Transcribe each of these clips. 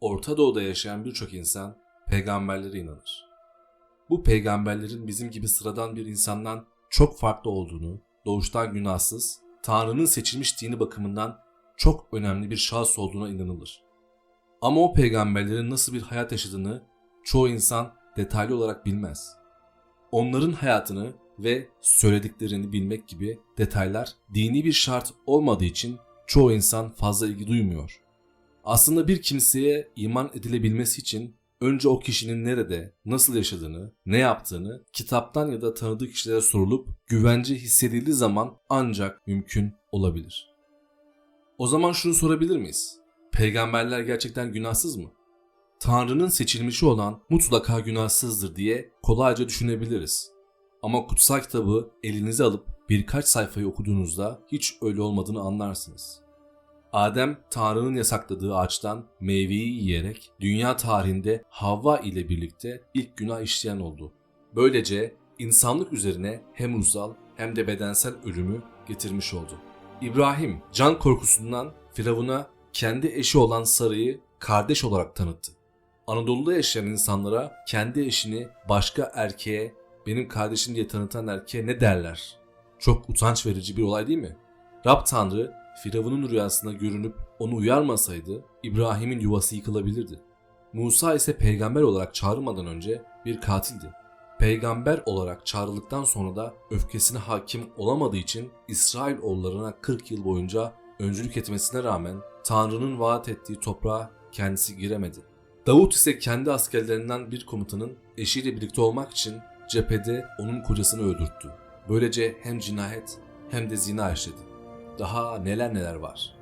Orta Doğu'da yaşayan birçok insan peygamberlere inanır. Bu peygamberlerin bizim gibi sıradan bir insandan çok farklı olduğunu, doğuştan günahsız, Tanrı'nın seçilmiş dini bakımından çok önemli bir şahıs olduğuna inanılır. Ama o peygamberlerin nasıl bir hayat yaşadığını çoğu insan detaylı olarak bilmez. Onların hayatını ve söylediklerini bilmek gibi detaylar dini bir şart olmadığı için çoğu insan fazla ilgi duymuyor. Aslında bir kimseye iman edilebilmesi için önce o kişinin nerede, nasıl yaşadığını, ne yaptığını kitaptan ya da tanıdığı kişilere sorulup güvence hissedildiği zaman ancak mümkün olabilir. O zaman şunu sorabilir miyiz? Peygamberler gerçekten günahsız mı? Tanrı'nın seçilmişi olan mutlaka günahsızdır diye kolayca düşünebiliriz. Ama kutsal kitabı elinize alıp birkaç sayfayı okuduğunuzda hiç öyle olmadığını anlarsınız. Adem Tanrı'nın yasakladığı ağaçtan meyveyi yiyerek dünya tarihinde Havva ile birlikte ilk günah işleyen oldu. Böylece insanlık üzerine hem ruhsal hem de bedensel ölümü getirmiş oldu. İbrahim can korkusundan Firavun'a kendi eşi olan Sarı'yı kardeş olarak tanıttı. Anadolu'da yaşayan insanlara kendi eşini başka erkeğe benim kardeşim diye tanıtan erkeğe ne derler? Çok utanç verici bir olay değil mi? Rab Tanrı Firavun'un rüyasında görünüp onu uyarmasaydı İbrahim'in yuvası yıkılabilirdi. Musa ise peygamber olarak çağrılmadan önce bir katildi. Peygamber olarak çağrıldıktan sonra da öfkesine hakim olamadığı için İsrail oğullarına 40 yıl boyunca öncülük etmesine rağmen Tanrı'nın vaat ettiği toprağa kendisi giremedi. Davut ise kendi askerlerinden bir komutanın eşiyle birlikte olmak için cephede onun kocasını öldürttü. Böylece hem cinayet hem de zina işledi. Daha neler neler var.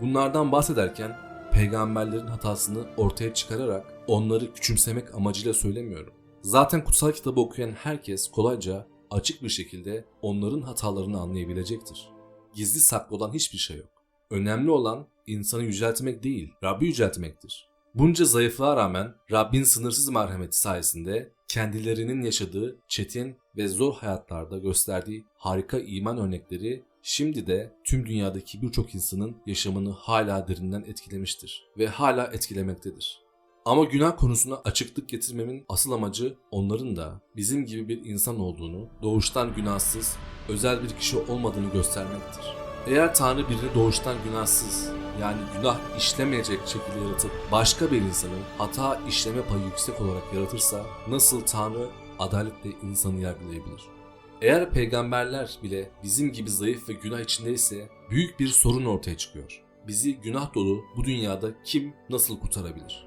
Bunlardan bahsederken peygamberlerin hatasını ortaya çıkararak onları küçümsemek amacıyla söylemiyorum. Zaten kutsal kitabı okuyan herkes kolayca açık bir şekilde onların hatalarını anlayabilecektir. Gizli saklı olan hiçbir şey yok. Önemli olan insanı yüceltmek değil, Rabbi yüceltmektir. Bunca zayıflığa rağmen Rabbin sınırsız merhameti sayesinde kendilerinin yaşadığı çetin ve zor hayatlarda gösterdiği harika iman örnekleri şimdi de tüm dünyadaki birçok insanın yaşamını hala derinden etkilemiştir ve hala etkilemektedir. Ama günah konusuna açıklık getirmemin asıl amacı onların da bizim gibi bir insan olduğunu, doğuştan günahsız, özel bir kişi olmadığını göstermektir. Eğer Tanrı birini doğuştan günahsız, yani günah işlemeyecek şekilde yaratıp başka bir insanı hata işleme payı yüksek olarak yaratırsa nasıl Tanrı adaletle insanı yargılayabilir? Eğer peygamberler bile bizim gibi zayıf ve günah içindeyse büyük bir sorun ortaya çıkıyor. Bizi günah dolu bu dünyada kim nasıl kurtarabilir?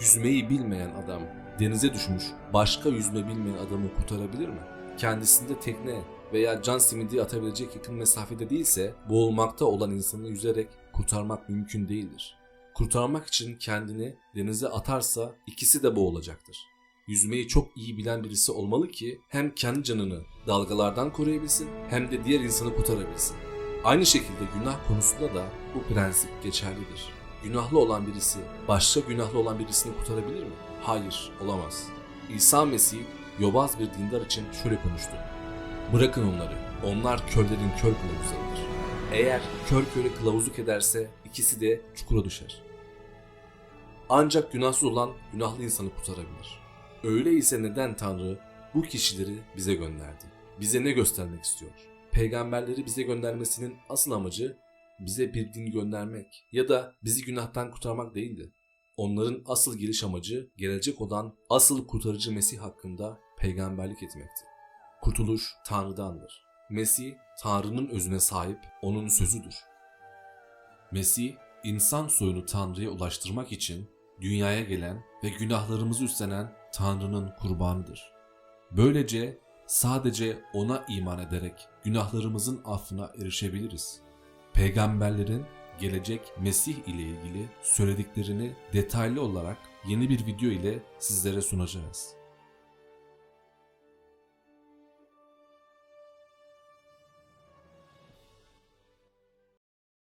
Yüzmeyi bilmeyen adam denize düşmüş başka yüzme bilmeyen adamı kurtarabilir mi? Kendisinde tekne veya can simidi atabilecek yakın mesafede değilse boğulmakta olan insanı yüzerek kurtarmak mümkün değildir. Kurtarmak için kendini denize atarsa ikisi de boğulacaktır. Yüzmeyi çok iyi bilen birisi olmalı ki hem kendi canını dalgalardan koruyabilsin hem de diğer insanı kurtarabilsin. Aynı şekilde günah konusunda da bu prensip geçerlidir. Günahlı olan birisi başka günahlı olan birisini kurtarabilir mi? Hayır, olamaz. İsa Mesih yobaz bir dindar için şöyle konuştu. Bırakın onları, onlar körlerin kör kılavuzlarıdır. Eğer kör köre kılavuzluk ederse ikisi de çukura düşer. Ancak günahsız olan günahlı insanı kurtarabilir. Öyleyse neden Tanrı bu kişileri bize gönderdi? Bize ne göstermek istiyor? Peygamberleri bize göndermesinin asıl amacı bize bir din göndermek ya da bizi günahtan kurtarmak değildi. Onların asıl geliş amacı gelecek olan asıl kurtarıcı Mesih hakkında peygamberlik etmekti. Kurtuluş Tanrı'dandır. Mesih Tanrı'nın özüne sahip onun sözüdür. Mesih insan soyunu Tanrı'ya ulaştırmak için dünyaya gelen ve günahlarımızı üstlenen Tanrı'nın kurbanıdır. Böylece sadece ona iman ederek günahlarımızın affına erişebiliriz. Peygamberlerin gelecek Mesih ile ilgili söylediklerini detaylı olarak yeni bir video ile sizlere sunacağız.